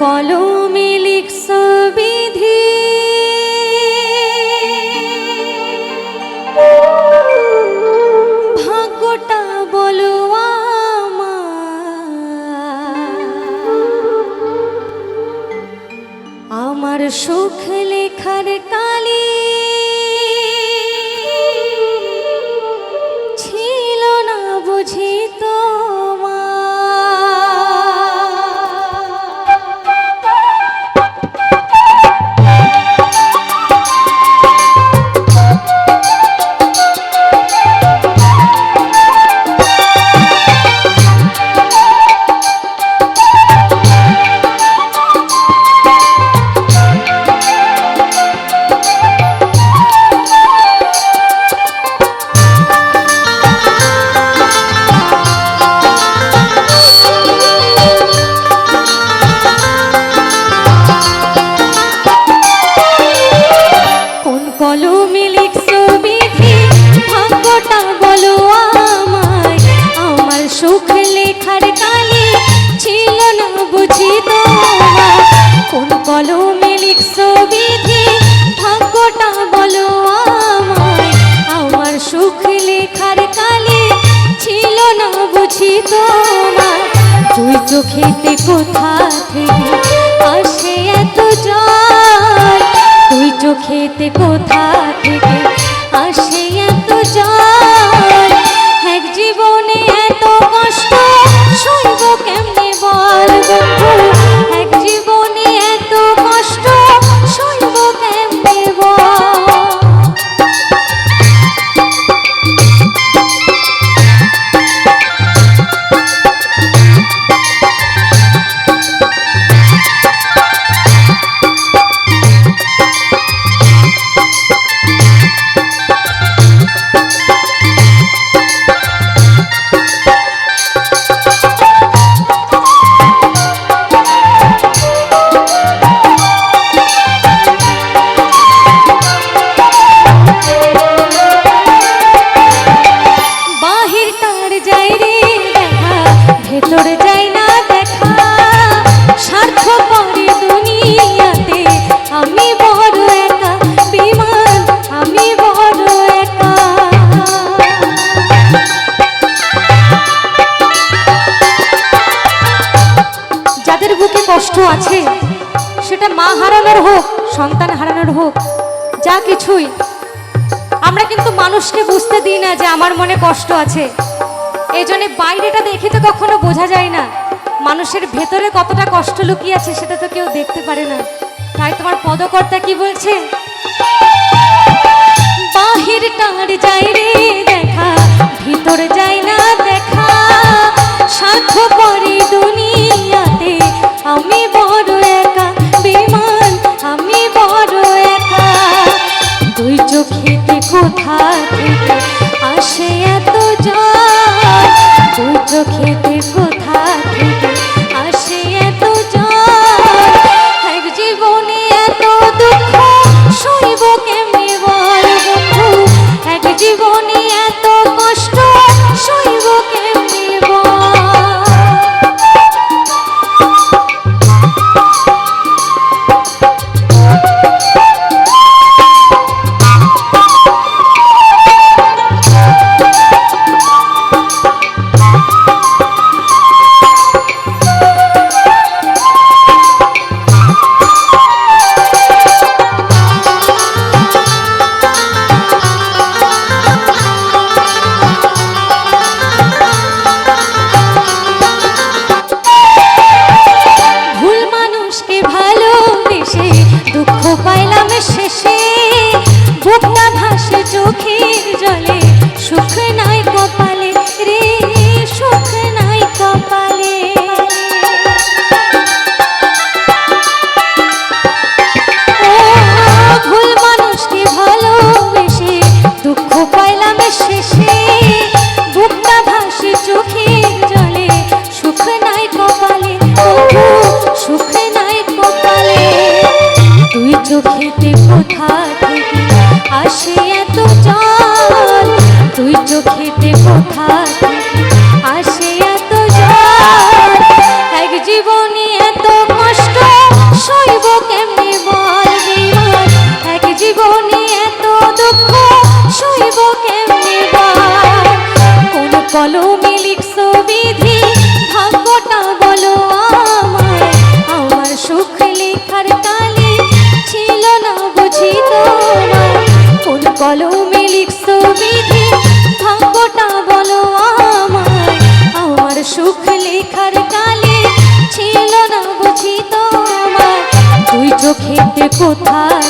কলমে লিখছ বিধি। ভাগ্যটা বলো আমার। সুখ লেখার কালী চোখেতে কোথা থেকে আসে এত জল তুই চোখেতে কোথা থেকে কষ্ট আছে, সেটা মা হারানোর হোক, সন্তান হারানোর হোক, যা কিছুই। আমরা কিন্তু মানুষকে বুঝতে দিই না যে আমার মনে কষ্ট আছে। এই জন্যে বাইরেটা দেখে তো কখনো বোঝা যায় না। মানুষের ভেতরে কতটা কষ্ট লুকিয়ে আছে সেটা তো কেউ দেখতে পারে না। তাই তোমার পদকর্তা কি বলছে? বাহির টাঙারে যায় দুঃখ সইব কেমনি কোন কলমে লিখছো বিধি? বলো আমার আমার সুখ লেখার কালে ছিল না বুঝি তোমার কোন কলমে লিখছো বিধি? বলো আমার আমার সুখ লেখার কালে ছিল না বুঝি তোমার তুই চোখেতে কোথায়